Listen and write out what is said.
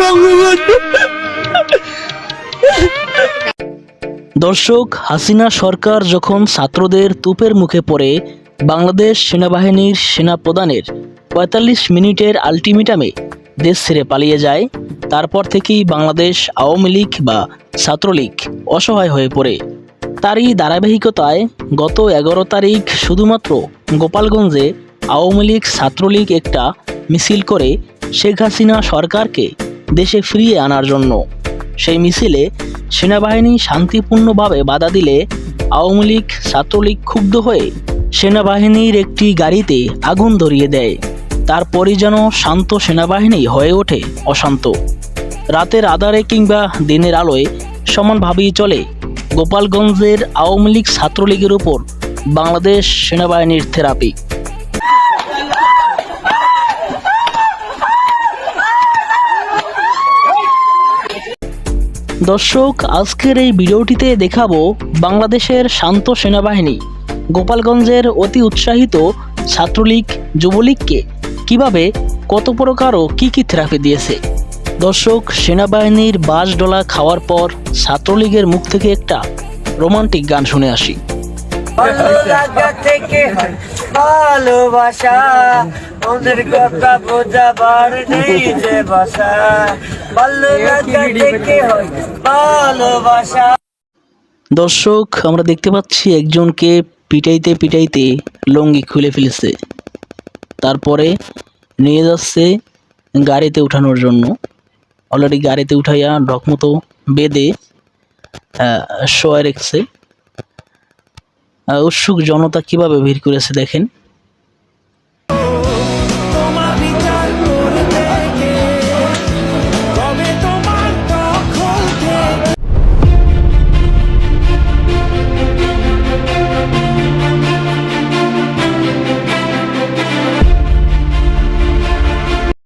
বঙ্গবন্ধু দর্শক, হাসিনা সরকার যখন ছাত্রদের তুপের মুখে পড়ে, বাংলাদেশ সেনাবাহিনীর সেনা প্রধানের পঁয়তাল্লিশ মিনিটের আলটিমেটামে দেশ ছেড়ে পালিয়ে যায়, তারপর থেকেই বাংলাদেশ আওয়ামী লীগ বা ছাত্রলীগ অসহায় হয়ে পড়ে। তারই ধারাবাহিকতায় গত এগারো তারিখ শুধুমাত্র গোপালগঞ্জে আওয়ামী লীগ, ছাত্রলীগ একটা মিছিল করে শেখ হাসিনা সরকারকে দেশে ফিরিয়ে আনার জন্য। সেই মিছিলে সেনাবাহিনী শান্তিপূর্ণভাবে বাধা দিলে আওয়ামী লীগ ছাত্রলীগ ক্ষুব্ধ হয়ে সেনাবাহিনীর একটি গাড়িতে আগুন ধরিয়ে দেয়। তারপরই যেন শান্ত সেনাবাহিনী হয়ে ওঠে অশান্ত। রাতের আধারে কিংবা দিনের আলোয় সমানভাবেই চলে গোপালগঞ্জের আওয়ামী লীগ ছাত্রলীগের উপর বাংলাদেশ সেনাবাহিনীর থেরাপি। দর্শক, আজকের এই ভিডিওটিতে দেখাবো বাংলাদেশের শান্ত সেনাবাহিনী। গোপালগঞ্জের অতি উৎসাহিত ছাত্রলীগ, যুবলীগকে কীভাবে, কত প্রকার ও কী কী থেরাপি দিয়েছে? দর্শক, সেনাবাহিনীর বাস ডলা খাওয়ার পর ছাত্রলীগের মুখ থেকে একটা রোমান্টিক গান শুনে আসি। থেকে ভালোবাসা ওদের কথা বোঝাবার নেই যে ভাষা ভালো লাগা থেকে ভালোবাসা দর্শক, আমরা দেখতে পাচ্ছি একজনকে পিটাইতে পিটাইতে লঙ্গি খুলে ফেলেছে। তারপরে নিয়ে যাচ্ছে গাড়িতে উঠানোর জন্য। অলরেডি গাড়িতে উঠাইয়া ডকমতো বেঁধে শোয়া রেখেছে। উৎসুক জনতা কীভাবে ভিড় করেছে দেখেন।